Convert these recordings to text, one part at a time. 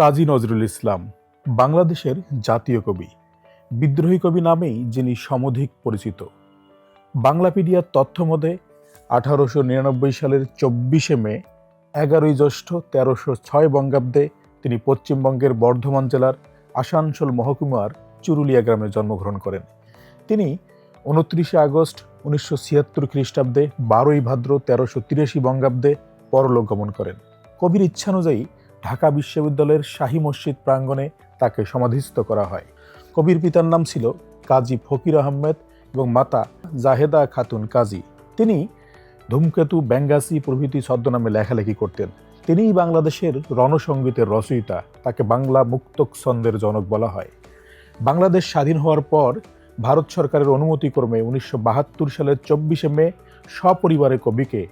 কাজী নজরুল ইসলাম, বাংলাদেশের জাতীয় কবি। বিদ্রোহী কবি নামেই যিনি সমধিক পরিচিত। বাংলাপিডিয়ার তথ্য মতে আঠারোশো নিরানব্বই সালের চব্বিশে মে, এগারোই জ্যৈষ্ঠ তেরোশো ছয় বঙ্গাব্দে তিনি পশ্চিমবঙ্গের বর্ধমান জেলার আসানসোল মহকুমার চুরুলিয়া গ্রামে জন্মগ্রহণ করেন। তিনি উনত্রিশে আগস্ট উনিশশো ছিয়াত্তর খ্রিস্টাব্দে বারোই ভাদ্র তেরোশো তিরাশি বঙ্গাব্দে পরলোক গমন করেন। কবির ইচ্ছানুযায়ী ঢাকা বিশ্ববিদ্যালয়ের শাহী মসজিদ প্রাঙ্গণে তাকে সমাধিস্থ করা হয়। কবির পিতার নাম ছিল কাজী ফকির আহমেদ এবং মাতা জাহেদা খাতুন কাজী। তিনি ধূমকেতু ব্যাঙ্গাসি প্রভৃতি ছদ্মনামে লেখালেখি করতেন। তিনিই বাংলাদেশের রণসঙ্গীতের রচয়িতা, তাকে বাংলা মুক্তক ছন্দের জনক বলা হয়। বাংলাদেশ স্বাধীন হওয়ার পর ভারত সরকারের অনুমতিক্রমে উনিশশো বাহাত্তর সালের চব্বিশে মে সপরিবারে কবিকে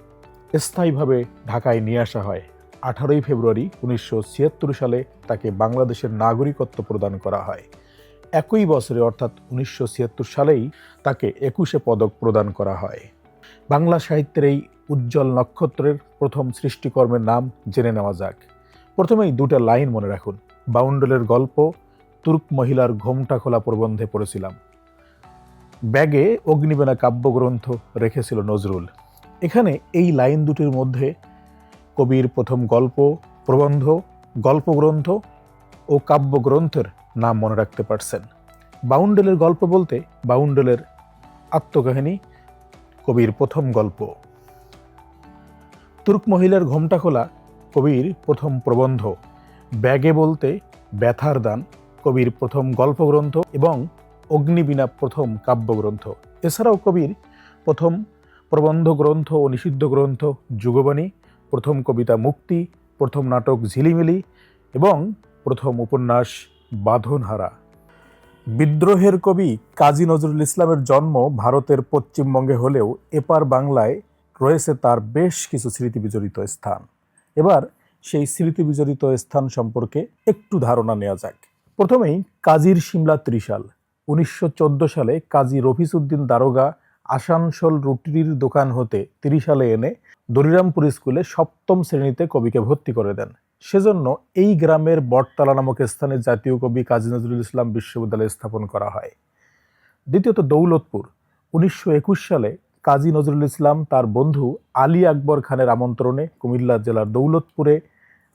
স্থায়ীভাবে ঢাকায় নিয়ে আসা হয়। আঠারোই ফেব্রুয়ারি উনিশশো ছিয়াত্তর সালে তাকে বাংলাদেশের নাগরিকত্ব প্রদান করা হয়। একই বছরে অর্থাৎ উনিশশো ছিয়াত্তর সালেই তাকে একুশে পদক প্রদান করা হয়। বাংলা সাহিত্যের এই উজ্জ্বল নক্ষত্রের প্রথম সৃষ্টিকর্মের নাম জেনে নেওয়া যাক। প্রথমেই দুটা লাইন মনে রাখুন। বাউন্ডলের গল্প, তুর্ক মহিলার ঘোমটা খোলা প্রবন্ধে পড়েছিলাম। ব্যাগে অগ্নিবেনা কাব্যগ্রন্থ রেখেছিল নজরুল। এখানে এই লাইন দুটির মধ্যে কবির প্রথম গল্প, প্রবন্ধ, গল্পগ্রন্থ ও কাব্যগ্রন্থের নাম মনে রাখতে পারছেন। বাউন্ডেলের গল্প বলতে বাউন্ডেলের আত্মকাহিনী, কবির প্রথম গল্প। তুর্ক মহিলার ঘোমটা খোলা, কবির প্রথম প্রবন্ধ। ব্যাগে বলতে ব্যথার দান, কবির প্রথম গল্পগ্রন্থ এবং অগ্নিবীণা প্রথম কাব্যগ্রন্থ। এছাড়াও কবির প্রথম প্রবন্ধ গ্রন্থ ও নিষিদ্ধ গ্রন্থ যুগবাণী প্রথম কবিতা মুক্তি, প্রথম নাটক ঝিলিমিলি এবং প্রথম উপন্যাস বাঁধনহারা। বিদ্রোহের কবি কাজী নজরুল ইসলামের জন্ম ভারতের পশ্চিমবঙ্গে হলেও এপার বাংলায় রয়েছে তার বেশ কিছু স্মৃতি বিজড়িত স্থান। এবার সেই স্মৃতি বিজড়িত স্থান সম্পর্কে একটু ধারণা নেওয়া যাক। প্রথমেই কাজীর সিমলা ত্রিশাল। উনিশশো চোদ্দ সালে কাজী রফিসউদ্দিন দারোগা আসানসোল রুটির দোকান হতে ত্রিশালে এনে দরিরামপুর স্কুলে সপ্তম শ্রেণীতে কবিকে ভর্তি করে দেন। সেজন্য এই গ্রামের বটতলা নামক স্থানে জাতীয় কবি কাজী নজরুল ইসলাম বিশ্ববিদ্যালয় স্থাপন করা হয়। দ্বিতীয়ত দৌলতপুর। উনিশশো একুশ সালে কাজী নজরুল ইসলাম তার বন্ধু আলী আকবর খানের আমন্ত্রণে কুমিল্লা জেলার দৌলতপুরে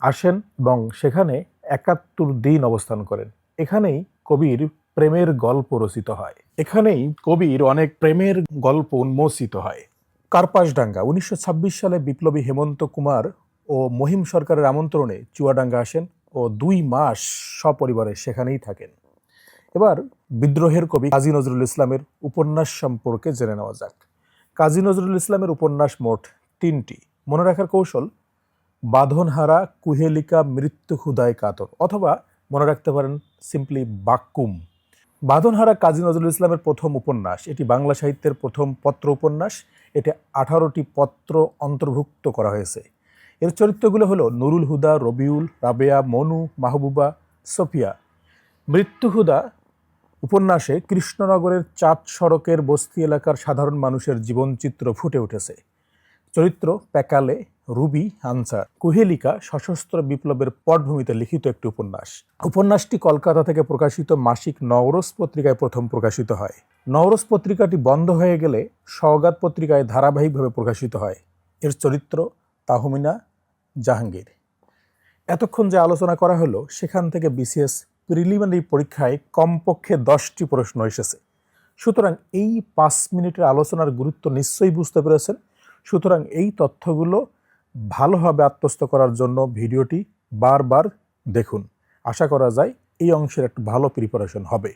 আসেন এবং সেখানে একাত্তর দিন অবস্থান করেন। এখানেই কবির প্রেমের গল্প রচিত হয়। এখানেই কবির অনেক প্রেমের গল্প উন্মোচিত হয়। কার্পাসডাঙ্গা, উনিশশো ছাব্বিশ সালে বিপ্লবী হেমন্ত কুমার ও মহিম সরকারের আমন্ত্রণে চুয়াডাঙ্গা আসেন ও দুই মাস সপরিবারে সেখানেই থাকেন। এবার বিদ্রোহের কবি কাজী নজরুল ইসলামের উপন্যাস সম্পর্কে জেনে নেওয়া যাক। কাজী নজরুল ইসলামের উপন্যাস মোট তিনটি। মনে রাখার কৌশল, বাঁধনহারা, কুহেলিকা, মৃত্যু ক্ষুদায় কাতর, অথবা মনে রাখতে পারেন সিম্পলি বাক্কুম। বাঁধনহারা কাজী নজরুল ইসলামের প্রথম উপন্যাস, এটি বাংলা সাহিত্যের প্রথম পত্র উপন্যাস এটি আঠারোটি পত্র অন্তর্ভুক্ত করা হয়েছে। এর চরিত্রগুলো হলো নুরুল হুদা, রবিউল, রাবেয়া, মনু, মাহবুবা, সোফিয়া। মৃত্যু হুদা উপন্যাসে কৃষ্ণনগরের চাঁদ সড়কের বস্তি এলাকার সাধারণ মানুষের জীবনচিত্র ফুটে উঠেছে। চরিত্র প্যাকালে রুবি আনসার। কুহেলিকা সশস্ত্র বিপ্লবের পটভূমিতে লিখিত একটি উপন্যাস। উপন্যাসটি কলকাতা থেকে প্রকাশিত মাসিক নওরস পত্রিকায় প্রথম প্রকাশিত হয়। নওরস পত্রিকাটি বন্ধ হয়ে গেলে সওগাত পত্রিকায় ধারাবাহিকভাবে প্রকাশিত হয়। এর চরিত্র তাহমিনা জাহাঙ্গীর। এতক্ষণ যে আলোচনা করা হলো, সেখান থেকে বিসিএস প্রিলিমিনারি পরীক্ষায় কমপক্ষে দশটি প্রশ্ন এসেছে। সুতরাং এই পাঁচ মিনিটের আলোচনার গুরুত্ব নিশ্চয়ই বুঝতে পেরেছেন। সুতরাং এই তথ্যগুলো ভালোভাবে আত্মস্থ করার জন্য ভিডিওটি বারবার দেখুন। আশা করা যায় এই অংশের একটু ভালো প্রিপারেশন হবে।